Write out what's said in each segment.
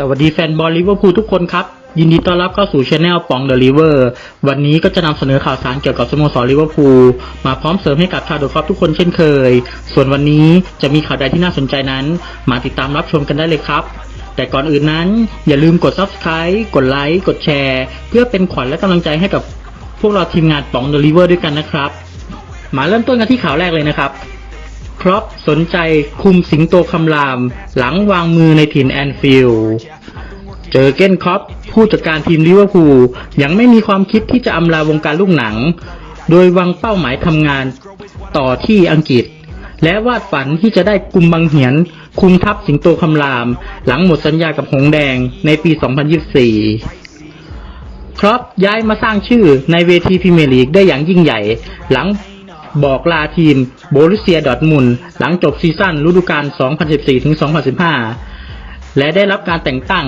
สวัสดีแฟนบอลลิเวอร์พูลทุกคนครับ ยินดีต้อนรับเข้าสู่ช anel ปองเดอะลิเวอร์วันนี้ก็จะนำเสนอข่าวสารเกี่ยวกับสโมสรลิเวอร์พูลมาพร้อมเสริมให้กับชาวเดูครอบทุกคนเช่นเคย ส่วนวันนี้จะมีข่าวใดที่น่าสนใจนั้น มาติดตามรับชมกันได้เลยครับ แต่ก่อนอื่นนั้น อย่าลืมกด subscribe กดไลค์กดแชร์ เพื่อเป็นขวัญและกำลังใจให้กับพวกเราทีมงานปองเดอะลิเวอร์ด้วยกันนะครับมาเริ่มต้นกันที่ข่าวแรกเลยนะครับ ครอปสนใจคุมสิงโตคำราม หลังวางมือในถิ่นแอนฟิลด์เจอเก้นครอปผู้จัดการทีมลิเวอร์พูลยังไม่มีความคิดที่จะอำลาวงการลูกหนัง โดยวางเป้าหมายทำงานต่อที่อังกฤษ และวาดฝันที่จะได้กุมบังเหียน คุมทัพสิงโตคำราม หลังหมดสัญญากับหงแดงในปี 2024ครอปย้ายมาสร้างชื่อในเวทีพรีเมียร์ลีกได้อย่างยิ่งใหญ่ หลัง บอกลาทีมโบรุสเซียดอทมุนหลังจบซีซั่นฤดูกาล 2014-2015 และได้รับการแต่งตั้ง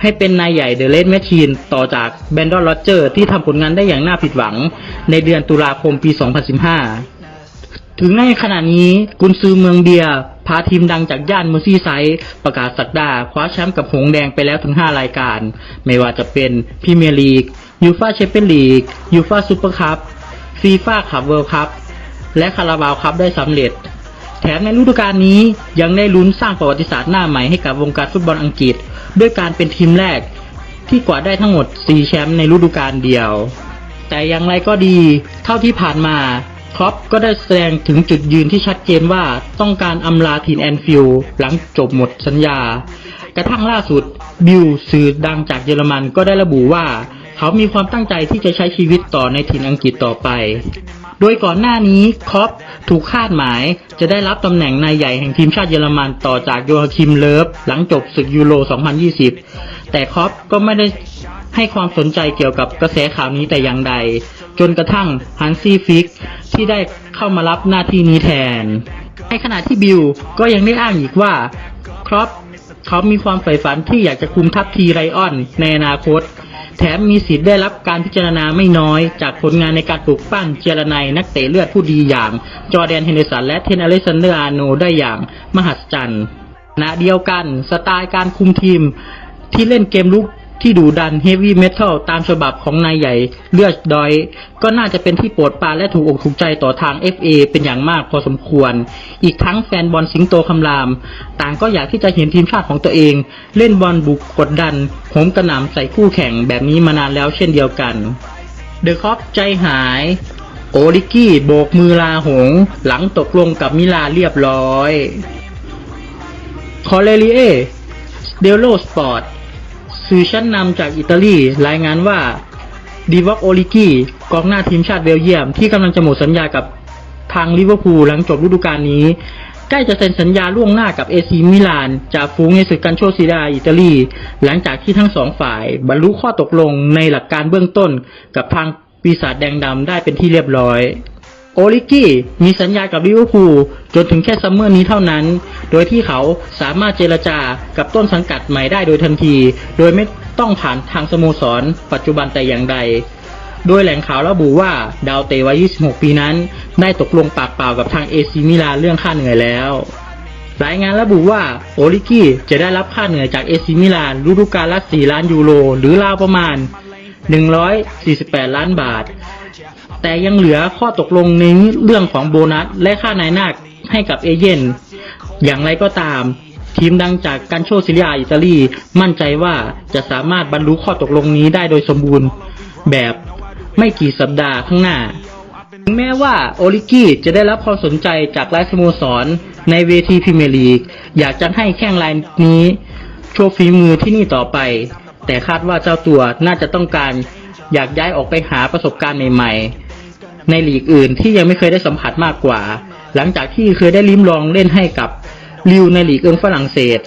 ให้เป็นนายใหญ่เดอะเลดแมชชีนต่อจากแบนดอนโรเจอร์ที่ทำผลงานได้อย่างน่าผิดหวังในเดือนตุลาคมปี 2015 ถึงในขณะนี้กุนซือเมืองเบียร์พาทีมดังจากย่านเมอร์ซีไซด์ประกาศสักดาคว้าแชมป์กับหงแดงไปแล้วถึง 5 รายการ ไม่ว่าจะเป็นพรีเมียร์ลีกยูฟาแชมเปี้ยนลีกยูฟาซูเปอร์คัพ ฟีฟ่าคัพเวิลด์คัพและคาราบาวคัพได้สำเร็จ แถมในฤดูกาลนี้ยังได้ลุ้นสร้างประวัติศาสตร์หน้าใหม่ให้กับวงการฟุตบอลอังกฤษ ด้วยการเป็นทีมแรก ที่กวาดได้ทั้งหมด 4 แชมป์ในฤดูกาลเดียว แต่อย่างไรก็ดี เท่าที่ผ่านมาครอปก็ได้แสดงถึงจุดยืนที่ชัดเจนว่าต้องการอำลาทีมแอนฟิลหลังจบหมดสัญญา กระทั่งล่าสุดบิลสื่อดังจากเยอรมันก็ได้ระบุว่า เขามีความตั้งใจที่จะใช้ชีวิตต่อในถิ่นอังกฤษต่อไป โดยก่อนหน้านี้คอปถูกคาดหมายจะได้รับตำแหน่งนายใหญ่แห่งทีมชาติเยอรมันต่อจากโยอาคิมเลิฟหลังจบศึกยูโร 2020 แต่คอปก็ไม่ได้ให้ความสนใจเกี่ยวกับกระแสข่าวนี้แต่อย่างใด จนกระทั่งฮันซี่ฟิกที่ได้เข้ามารับหน้าที่นี้แทน ในขณะที่บิลก็ยังได้อ้างอีกว่าครอปเขามีความใฝ่ฝันที่อยากจะคุมทัพทีไรออนในอนาคต แถมมีสิทธิ์ได้รับการพิจารณาไม่น้อย จากผลงานในการปลูกปั้นเจรไนยนักเตะเลือดผู้ดีอย่าง จอแดนเฮนเดอร์สันและเทนอเลซันเดอร์อาโนได้อย่างมหัศจรรย์ขณะเดียวกันสไตล์การคุมทีมที่เล่นเกมลุก ที่ดูดันเฮฟวี่เมทัลตามฉบับของนายใหญ่เลือดดอย ก็น่าจะเป็นที่โปรดปรานและถูกอกถูกใจต่อทาง FA เป็นอย่างมากพอสมควร อีกทั้งแฟนบอลสิงโตคำราม ต่างก็อยากที่จะเห็นทีมชาติของตัวเอง เล่นบอลบุกกดดันโหมกระหน่ำใส่คู่แข่งแบบนี้มานานแล้วเช่นเดียวกันเดอะคอปใจหายโอลิกี้โบกมือลาหง หลังตกลงกับมิลาเรียบร้อย คอเลเรียเดโลสปอร์ต สื่อชั้นนำจากอิตาลีรายงานว่าดีวอกโอลิกีกองหน้าทีมชาติเบลเยียม ที่กำลังจะหมดสัญญากับทางลิเวอร์พูลหลังจบฤดูกาลนี้ ใกล้จะเซ็นสัญญาล่วงหน้ากับเอซีมิลานจากฟูงในศึกกันโชซีดาอิตาลี หลังจากที่ทั้งสองฝ่าย บรรลุข้อตกลงในหลักการเบื้องต้นกับทางปีศาจแดงดำได้เป็นที่เรียบร้อย โอลิกี้มีสัญญากับลิเวอร์พูลจนถึงแค่ซัมเมอร์นี้เท่านั้น โดยที่เขาสามารถเจรจากับต้นสังกัดใหม่ได้โดยทันที โดยไม่ต้องผ่านทางสโมสร ปัจจุบันแต่อย่างใด โดยแหล่งข่าวระบุว่าดาวเตะวัย 26 ปีนั้น ได้ตกลงปากเปล่ากับทางเอซีมิลานเรื่องค่าเหนื่อยแล้วรายงานระบุว่าโอลิกี้จะได้รับค่าเหนื่อยจากเอซีมิลานฤดูกาลละ 4 ล้านยูโร หรือราวประมาณ 148 ล้านบาท แต่ยังเหลือข้อตกลงในเรื่องของโบนัส และค่านายหน้าให้กับเอเย่นอย่างไรก็ตาม ทีมดังจากกันโชซิเลียอิตาลีมั่นใจว่าจะสามารถบรรลุข้อตกลงนี้ได้โดยสมบูรณ์แบบไม่กี่สัปดาห์ข้างหน้าถึงแม้ว่าโอลิกี้จะได้รับความสนใจจากหลายสโมสรในเวทีพรีเมียร์ลีก อยากจะให้แข้งรายนี้โชว์ฝีมือที่นี่ต่อไป แต่คาดว่าเจ้าตัวน่าจะต้องการอยากย้ายออกไปหาประสบการณ์ใหม่ ๆ ในลีกอื่นที่ยังไม่เคยได้สัมผัสมากกว่า หลังจากที่เคยได้ลิ้มลองเล่นให้กับลิวในลีกเอิงฝรั่งเศส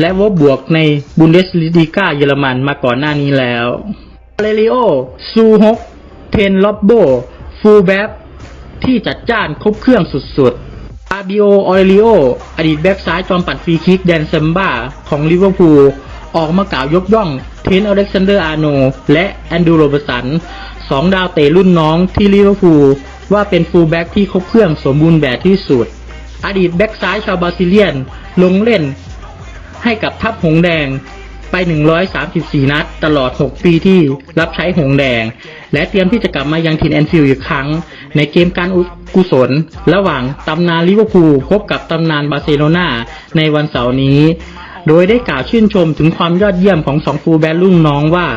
และวบบวกในบุนเดสลีกาเยอรมันมาก่อนหน้านี้แล้วเรลิโอ ซูฮก เทนล็อบโบ ฟูแบ็ที่จัดจ้านครบเครื่องสุดๆ อาบิโอ ออเรลิโอ อดีตแบ็กซ้ายจอมปัดฟรีคิกแดนเซมบ้าของลิเวอร์พูลออกมากล่าวยกย่อง เทนอเล็กซานเดอร์อาร์โน และแอนดูโรเบสัน สองดาวเตะรุ่นน้องที่ลิเวอร์พูลว่าเป็นฟูลแบ็กที่ครบเครื่องสมบูรณ์แบบที่สุด อดีตแบ็กซ้ายชาวบราซิเลียนลงเล่นให้กับทัพหงแดงไป 134 นัด ตลอด 6 ปีที่รับใช้หงแดง และเตรียมที่จะกลับมายังทินแอนฟิลด์อีกครั้ง ในเกมการอุกุศล ระหว่างตำนานลิเวอร์พูลพบกับตำนานบาร์เซโลนาในวันเสาร์นี้ โดยได้กล่าวชื่นชมถึงความยอดเยี่ยมของสองฟูลแบ็ครุ่นน้องว่า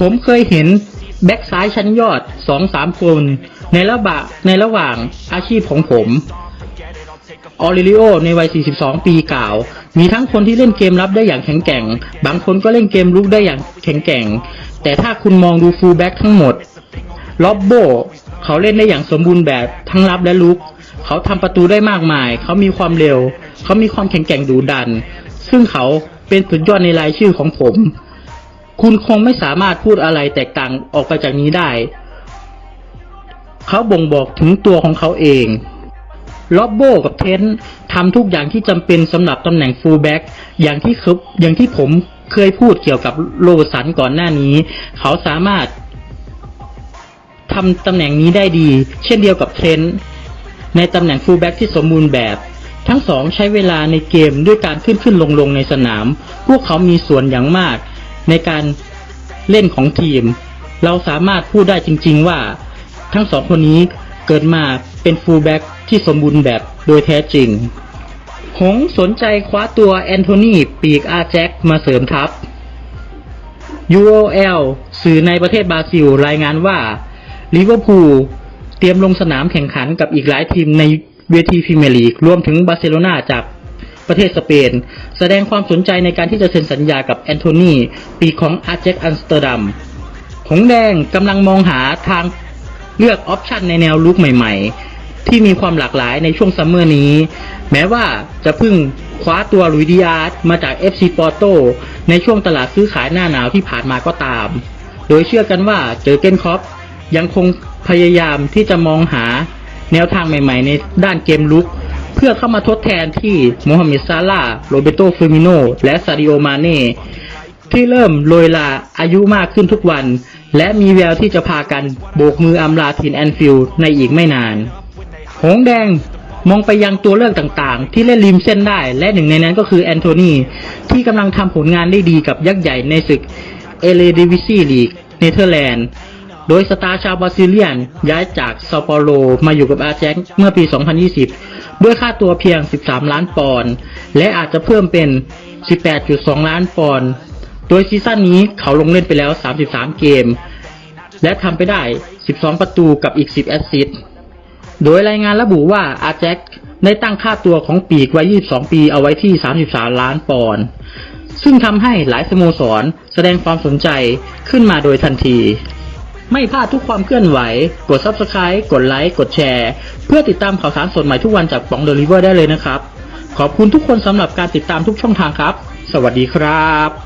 ผมเคยเห็น แบ็กซ้ายชั้นยอดสองสามคนในระบะในระหว่างอาชีพของผมออริลิโอในวัย 42 ปีกล่าว มีทั้งคนที่เล่นเกมรับได้อย่างแข็งแกร่ง บางคนก็เล่นเกมลุกได้อย่างแข็งแกร่ง แต่ถ้าคุณมองดูฟูลแบ็กทั้งหมดล็อบโบ เขาเล่นได้อย่างสมบูรณ์แบบทั้งรับและลุก เขาทำประตูได้มากมาย เขามีความเร็ว เขามีความแข็งแกร่งดุดัน ซึ่งเขาเป็นสุดยอดในรายชื่อของผม คุณคงไม่สามารถพูดอะไรแตกต่างออกไปจากนี้ได้ เขาบ่งบอกถึงตัวของเขาเองล็อบโบกับเทนทำทุกอย่างที่จำเป็นสำหรับตำแหน่งฟูลแบ็กอย่างที่คอย่างที่ผมเคยพูดเกี่ยวกับโรเบร์ตสันก่อนหน้านี้ เขาสามารถทำตำแหน่งนี้ได้ดี เช่นเดียวกับเทนในตำแหน่งฟูลแบ็กที่สมบูรณ์แบบ ทั้งสองใช้เวลาในเกมด้วยการขึ้นขึ้นลงลงในสนาม พวกเขามีส่วนอย่างมาก ในการเล่นของทีม เราสามารถพูดได้จริง ๆ ว่า ทั้งสองคนนี้เกิดมาเป็นฟูลแบ็กที่สมบูรณ์แบบโดยแท้จริง หงสนใจคว้าตัวแอนโทนีปีกอาแจ็คมาเสริมทัพ UOL สื่อในประเทศบราซิลรายงานว่าลิเวอร์พูลเตรียมลงสนามแข่งขันกับอีกหลายทีมในเวทีพรีเมียร์ลีกรวมถึงบาร์เซโลนาจาก ประเทศสเปน แสดงความสนใจในการที่จะเซ็นสัญญากับแอนโทนีปีของอาแจ็คอัมสเตอร์ดัมหงแดงกำลังมองหาทางเลือกออปชันในแนวลุกใหม่ ๆ ที่มีความหลากหลายในช่วงซัมเมอร์นี้ แม้ว่าจะเพึ่งคว้าตัวลุยดิอาร์มาจาก FC Porto ในช่วงตลาดซื้อขายหน้าหนาวที่ผ่านมาก็ตาม โดยเชื่อกันว่าเจอเกนคอปยังคงพยายามที่จะมองหาแนวทางใหม่ ๆ ในด้านเกมลุก เพื่อเข้ามาทดแทนที่โมฮัมเหม็ดซาลาโรเบโตฟิมิโนและซาดิโอมาเน่ที่เริ่มโรยลาอายุมากขึ้นทุกวัน และมีแววที่จะพากันโบกมืออำลาทีนแอนฟิลด์ในอีกไม่นาน หงแดงมองไปยังตัวเลือกต่างๆ ที่เล่นริมเส้นได้ และหนึ่งในนั้นก็คือแอนโทนีที่กำลังทำผลงานได้ดีกับยักษ์ใหญ่ในศึกเอเลดิวิซีลีกเนเธอร์แลนด์ โดยสตาร์ชาวบราซิเลียนย้ายจากเซาเปาโลมาอยู่กับอาแจ็คเมื่อปี 2020 ด้วยค่าตัวเพียง 13 ล้านปอนด์และอาจจะเพิ่มเป็น 18.2 ล้านปอนด์โดยซีซั่นนี้เขาลงเล่นไปแล้ว 33 เกม และทำไปได้ 12 ประตูกับอีก 10 แอสซิสต์โดยรายงานระบุว่าอาแจ็คได้ตั้งค่าตัวของปีกวัย 22 ปีเอาไว้ที่ 33 ล้านปอนด์ซึ่งทำให้หลายสโมสรแสดงความสนใจขึ้นมาโดยทันที ไม่พลาดทุกความเคลื่อนไหว กด Subscribe กดไลค์ กดแชร์ เพื่อติดตามข่าวสารสดใหม่ทุกวันจากป๋องเดลิเวอร์ได้เลยนะครับ ขอบคุณทุกคนสำหรับการติดตามทุกช่องทางครับ สวัสดีครับ